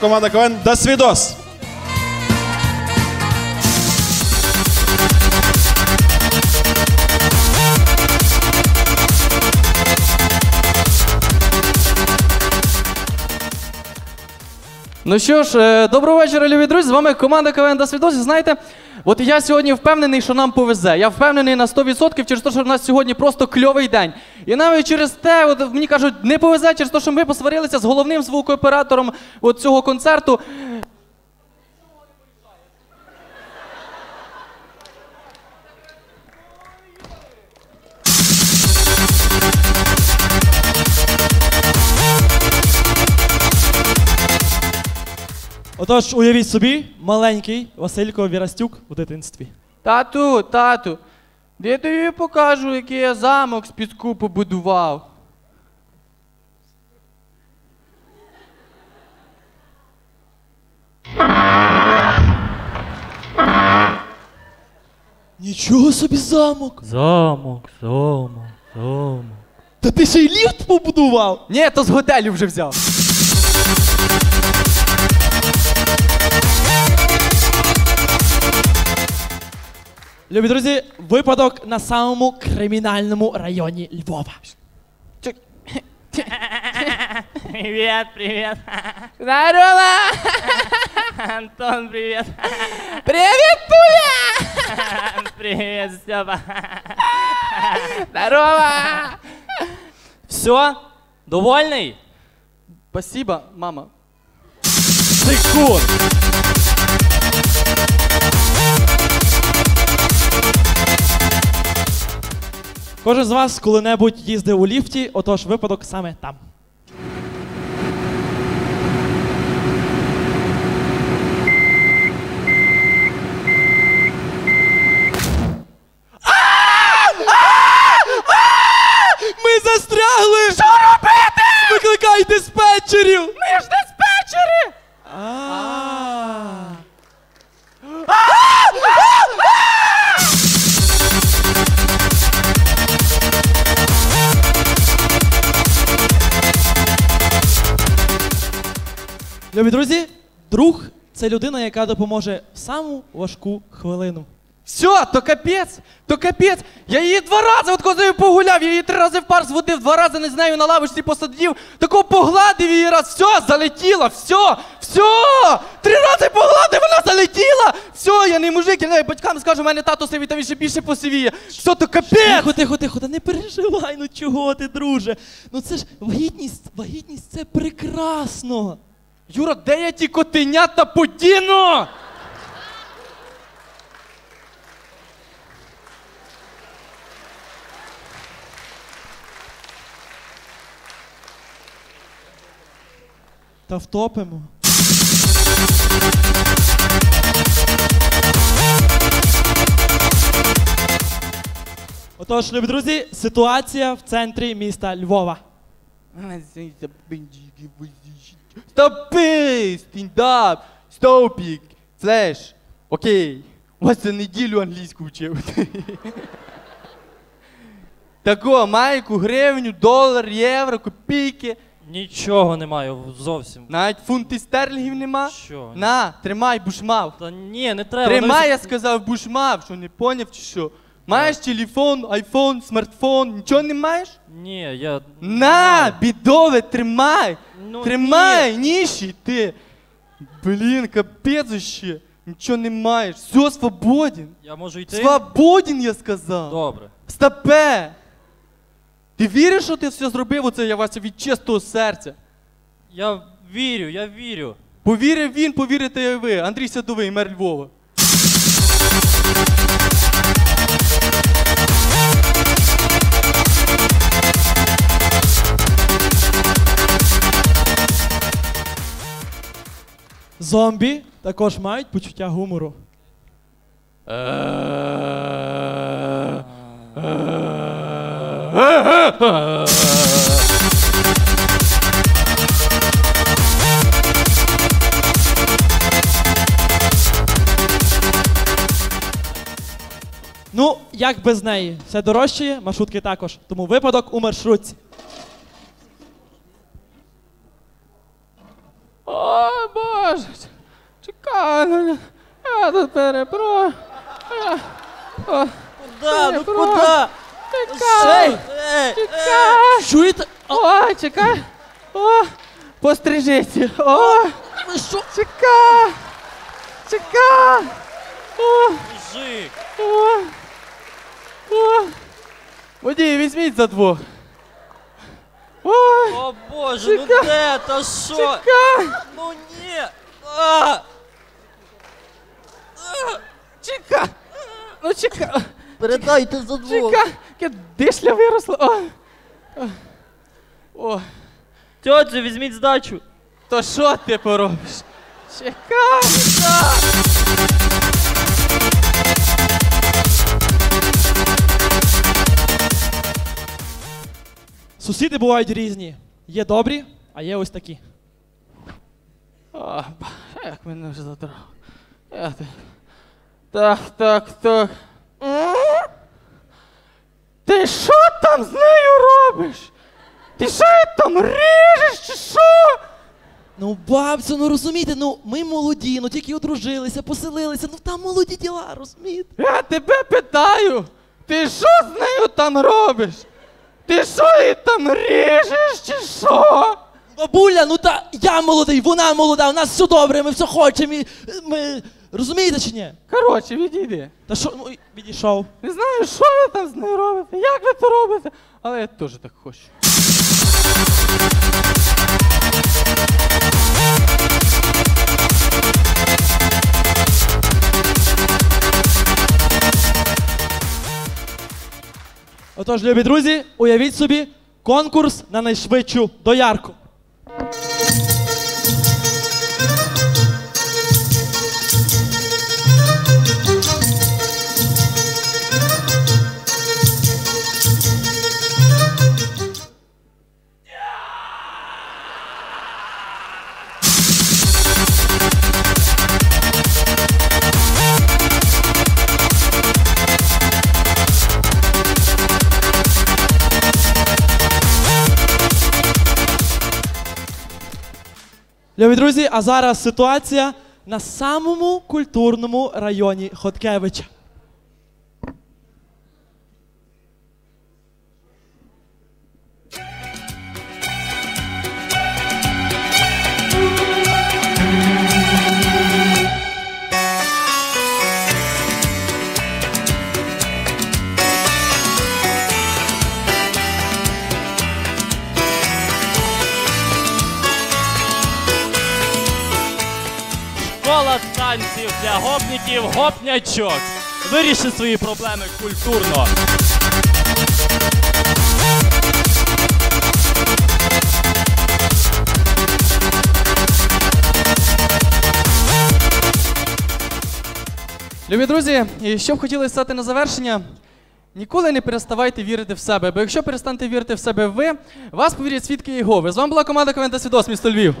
Команда КВН Досвідос. Ну що ж, е, доброго вечора, любі друзі. З вами команда КВН Досвідосі. Знаєте, от я сьогодні впевнений, що нам повезе. Я впевнений на 100% через те, що в нас сьогодні просто кльовий день. І навіть через те, от мені кажуть, не повезе через те, що ми посварилися з головним звукооператором от цього концерту. Отож, уявіть собі, маленький Василько Вірастюк у дитинстві. Тату, тату, де я тобі покажу, який я замок з піску побудував. Нічого собі замок! Замок, замок, замок. Та ти ще й ліфт побудував! Ні, то з готелю вже взяв. Любі друзі, випадок на самому кримінальному районі Львова. Привет, привет. Здорово! Антон, привет. Привіт, Пуля! Привет, Степа. Здорово! Все? Довольний? Спасибо, мама. Секунд! Кожен з вас коли-небудь їздив у ліфті, отож випадок саме там. Любі друзі, друг це людина, яка допоможе в саму важку хвилину. Все, то капець, то капець. Я її два рази от коли погуляв, я її три рази в парк зводив, два рази не з нею на лавочці посадив, тако погладив її раз, все, залетіла, все, все, три рази погладив, вона залетіла. Все, я не мужик, я навіть батькам скажу, у мене тато сивий, та він ще більше посивіє. Все, то капець. Тихо, тихо, тихо, та не переживай, ну чого ти, друже? Ну це ж вагітність, вагітність це прекрасно. Юра, де я ті котенята подіну? Та втопимо. Отож, любі друзі, ситуація в центрі міста Львова. Стопи! Стендап! Стопік! Флеш! Окей. У вас за неділю англійську вчив. Тако, майку, гривню, долар, євро, копійки. Нічого не маю зовсім. Навіть фунти стерлінгів нема. Що? На, тримай, бушмав. Та ні, не треба. Тримай, я сказав, бушмав, що не поняв чи що. Маєш телефон, айфон, смартфон, нічого не маєш? Ні, я. На, бідове, тримай! Ну, Тримай, ніщий ти! Блін, капець ще. Нічого не маєш. Все, свободен. Я можу йти? Свободен, я сказав. Добре. Стопе! Ти віриш, що ти все зробив оце, я Вася, від чистого серця? Я вірю, я вірю. Повірив він, повірите і ви. Андрій Садовий, мер Львова. Зомбі також мають почуття гумору. Ну, як без неї? Все дорожчає, маршрутки також. Тому випадок у маршрутці. О, Боже! Я тут перепро. Куда? Ну Перепро- куда? Чекай. Ей, ей, Чекай. Чуєте? А, О, чекай. О, пострижися. О, ви що? чекай. Чекай. О, Мужик. о. О. Водій, візьміть за двох. Ой, О боже, ну Чекай. де? Та що? чекай. Ну ні. А! Чекай. Ну чекай. Передайте за двох. Чекай. Яке дишля виросло. О. О. О. Тьотю, візьміть здачу. То що ти поробиш? Чекай. Сусіди бувають різні. Є добрі, а є ось такі. О, ба- як мене вже задрав. Я так. Так, так, так. Ти що там з нею робиш? Ти що її там ріжеш чи що? Ну, бабцю, ну розумієте, ну ми молоді, ну тільки одружилися, поселилися, ну там молоді діла, розумієте? Я тебе питаю, ти що з нею там робиш? Ти що її там ріжеш чи що? Бабуля, ну та я молодий, вона молода, у нас все добре, ми все хочемо. і, е, Ми... Розумієте чи ні? Коротше, відійди. Та що, ну, відійшов. Не знаю, що ви там з нею робите, як ви це робите, але я теж так хочу. Отож, любі друзі, уявіть собі конкурс на найшвидшу доярку. Любі друзі, а зараз ситуація на самому культурному районі Хоткевича. Для гопників гопнячок. Виріши свої проблеми культурно. Любі друзі, і що б хотіли сказати на завершення, ніколи не переставайте вірити в себе, бо якщо перестанете вірити в себе ви, вас повірять свідки Єгови. З вами була команда КВН Свідос, місто Львів.